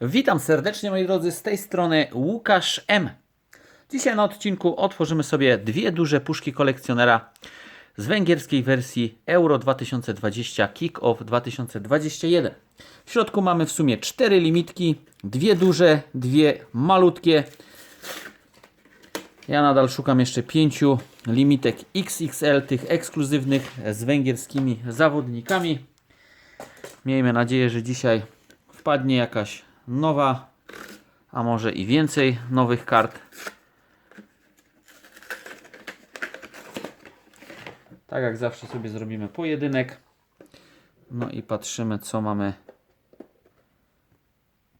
Witam serdecznie moi drodzy, z tej strony Łukasz M. Dzisiaj na odcinku otworzymy sobie dwie duże puszki kolekcjonera z węgierskiej wersji Euro 2020 Kick-Off 2021. W środku mamy w sumie cztery limitki, dwie duże, dwie malutkie. Ja nadal szukam jeszcze pięciu limitek XXL, tych ekskluzywnych z węgierskimi zawodnikami. Miejmy nadzieję, że dzisiaj wpadnie jakaś nowa, a może i więcej nowych kart. Tak jak zawsze sobie zrobimy pojedynek. No i patrzymy co mamy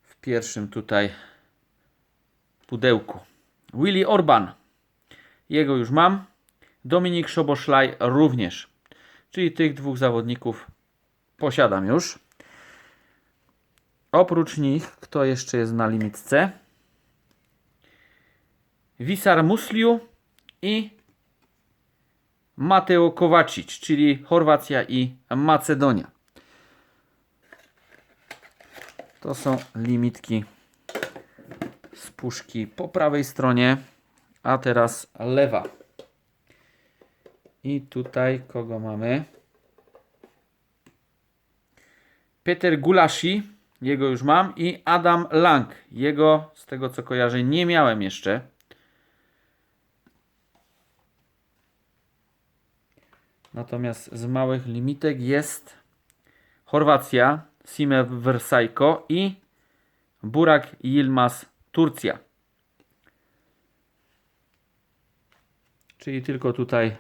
w pierwszym tutaj pudełku. Willy Orban. Jego już mam. Dominik Szoboszlaj również. Czyli tych dwóch zawodników posiadam już. Oprócz nich, kto jeszcze jest na limitce? Wisar Musliu i Mateo Kovacic, czyli Chorwacja i Macedonia. To są limitki z puszki po prawej stronie, a teraz lewa. I tutaj kogo mamy? Peter Gulashi, jego już mam, i Adam Lang. Jego, z tego co kojarzę, nie miałem jeszcze. Natomiast z małych limitek jest Chorwacja, Sime Versajko i Burak Yilmaz, Turcja. Czyli tylko tutaj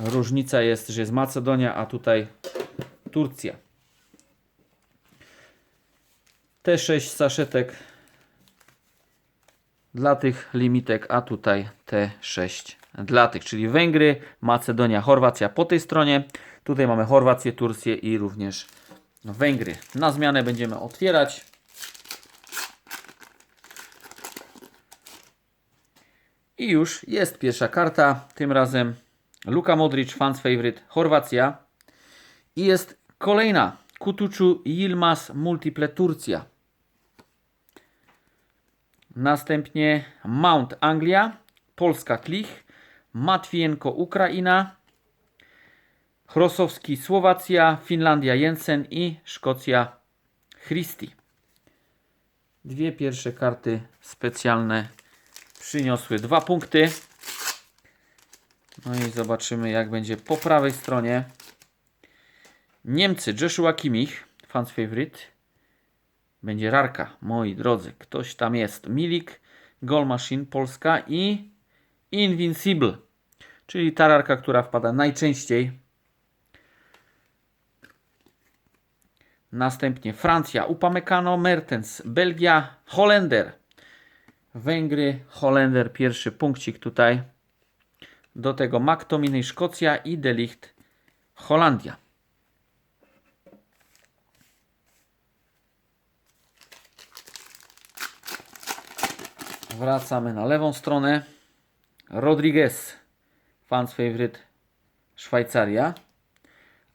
różnica jest, że jest Macedonia, a tutaj Turcja. Te 6 saszetek dla tych limitek, a tutaj te 6 dla tych, czyli Węgry, Macedonia, Chorwacja po tej stronie. Tutaj mamy Chorwację, Turcję i również Węgry. Na zmianę będziemy otwierać. I już jest pierwsza karta, tym razem Luka Modric, fans favorite, Chorwacja. I jest kolejna, Kutucu Yilmaz Multiple Turcja. Następnie Mount Anglia, Polska Klich, Matwienko Ukraina, Chrosowski Słowacja, Finlandia Jensen i Szkocja Christi. Dwie pierwsze karty specjalne przyniosły dwa punkty. No i zobaczymy jak będzie po prawej stronie. Niemcy Joshua Kimmich, fans favorite. Będzie rarka, moi drodzy. Ktoś tam jest. Milik, Goal Machine Polska i Invincible. Czyli ta rarka, która wpada najczęściej. Następnie Francja, Upamecano, Mertens, Belgia, Holender. Węgry, Holender, pierwszy punkcik tutaj. Do tego McTominay, Szkocja i Delicht, Holandia. Wracamy na lewą stronę. Rodriguez, fans favorite, Szwajcaria.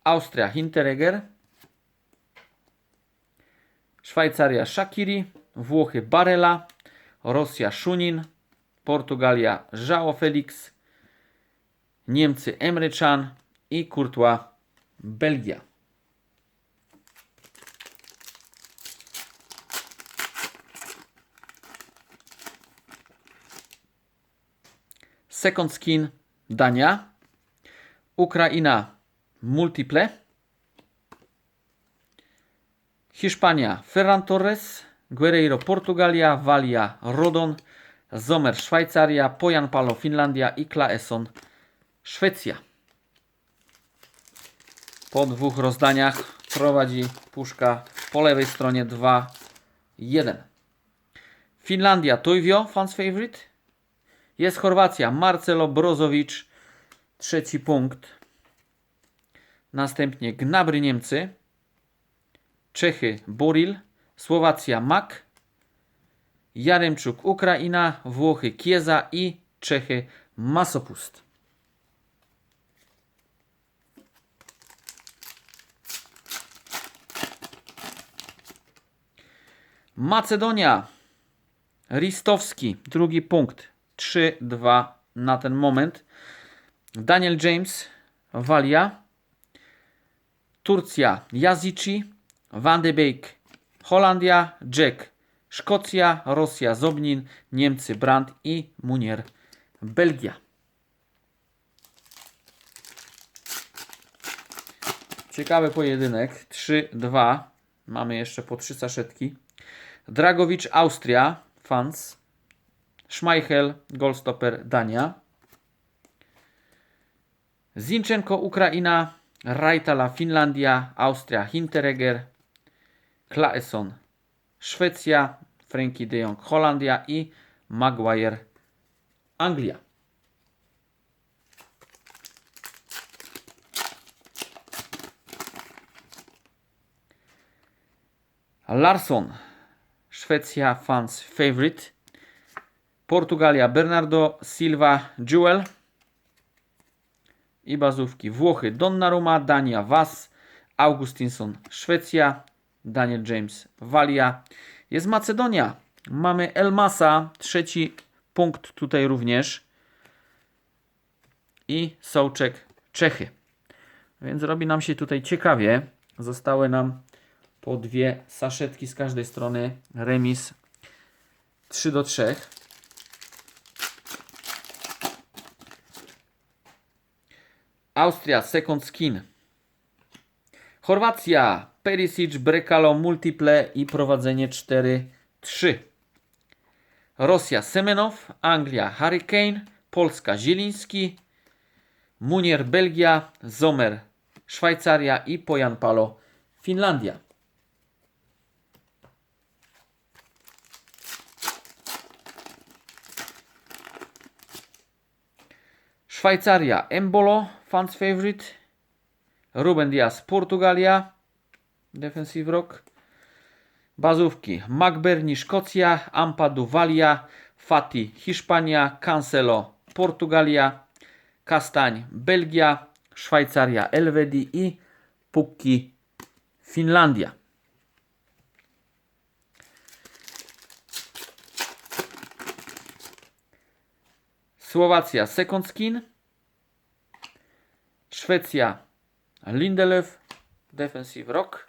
Austria, Hinteregger. Szwajcaria, Shakiri. Włochy, Barella. Rosja, Szunin. Portugalia, João Felix. Niemcy, Emre Can. I Courtois, Belgia. Second Skin Dania, Ukraina Multiple, Hiszpania Ferran Torres, Guerreiro Portugalia, Walia Rodon, Zomer Szwajcaria, Pojan Palo Finlandia i Klaesson Szwecja. Po dwóch rozdaniach prowadzi puszka po lewej stronie 2-1. Finlandia Toivio, fans favorite. Jest Chorwacja, Marcelo Brozowicz, trzeci punkt. Następnie Gnabry Niemcy, Czechy Boril, Słowacja Mak, Jaremczuk Ukraina, Włochy Kieza i Czechy Masopust. Macedonia. Ristowski, drugi punkt. 3-2 na ten moment. Daniel James, Walia. Turcja, Jazici. Van de Beek, Holandia, Jack. Szkocja, Rosja, Zobnin, Niemcy, Brandt i Munier, Belgia. Ciekawy pojedynek. 3-2. Mamy jeszcze po trzy saszetki. Dragowicz, Austria, fans. Schmeichel, Goldstopper, Dania. Zinchenko, Ukraina. Raitala, Finlandia. Austria, Hinteregger. Klaesson, Szwecja. Frankie de Jong, Holandia i Maguire, Anglia. Larsson, Szwecja fans favorite. Portugalia Bernardo Silva Jewel. I bazówki Włochy Donnarumma, Dania Was, Augustinson Szwecja, Daniel James Walia. Jest Macedonia. Mamy Elmasa, trzeci punkt tutaj również. I Sołczek Czechy. Więc robi nam się tutaj ciekawie. Zostały nam po dwie saszetki z każdej strony. Remis 3 do 3. Austria, second skin. Chorwacja, Perisic, Brekalo, multiple i prowadzenie 4-3. Rosja, Semenow, Anglia, Hurricane, Polska, Zieliński, Munier, Belgia, Zomer, Szwajcaria i Pojan Palo, Finlandia. Szwajcaria, Embolo, fans favorite. Ruben Diaz, Portugalia, defensive rock. Bazówki, Magberni, Szkocja, Ampadu, Walia, Fati, Hiszpania, Cancelo, Portugalia, Kastań, Belgia, Szwajcaria, Elvedi i Pukki, Finlandia. Słowacja, second skin. Szwecja, Lindelöf, defensive rock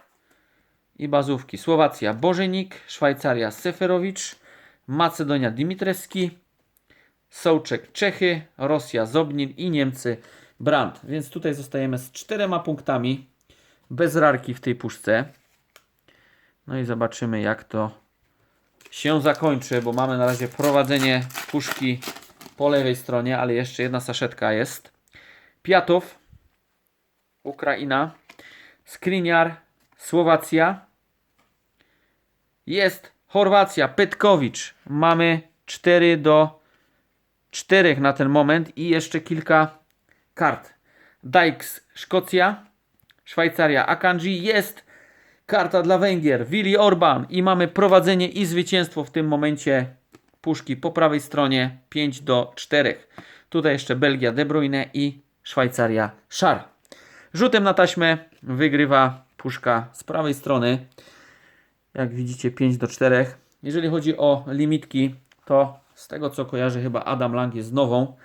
i bazówki. Słowacja, Bożenik, Szwajcaria, Seferowicz, Macedonia, Dimitreski, Sołczek, Czechy, Rosja, Zobnin i Niemcy, Brandt. Więc tutaj zostajemy z czterema punktami bez rarki w tej puszce. No i zobaczymy jak to się zakończy, bo mamy na razie prowadzenie puszki po lewej stronie, ale jeszcze jedna saszetka jest. Piatow, Ukraina, Skriniar, Słowacja. Jest Chorwacja, Petkowicz. Mamy 4 do 4 na ten moment i jeszcze kilka kart. Dykes, Szkocja, Szwajcaria, Akanji. Jest karta dla Węgier, Willi Orban i mamy prowadzenie i zwycięstwo w tym momencie puszki po prawej stronie 5 do 4. Tutaj jeszcze Belgia, De Bruyne i Szwajcaria, Szar. Rzutem na taśmę wygrywa puszka z prawej strony. Jak widzicie 5 do 4. Jeżeli chodzi o limitki, to z tego co kojarzę chyba Adam Lang jest nową.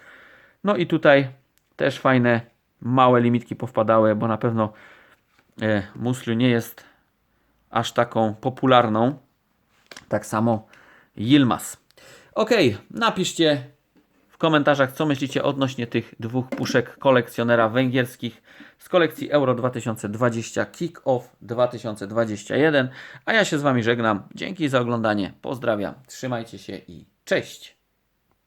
No i tutaj też fajne małe limitki powpadały, bo na pewno e, nie jest aż taką popularną. Tak samo Yilmaz. Ok, napiszcie w komentarzach, co myślicie odnośnie tych dwóch puszek kolekcjonera węgierskich z kolekcji Euro 2020 Kick-Off 2021. A ja się z Wami żegnam. Dzięki za oglądanie. Pozdrawiam. Trzymajcie się i cześć.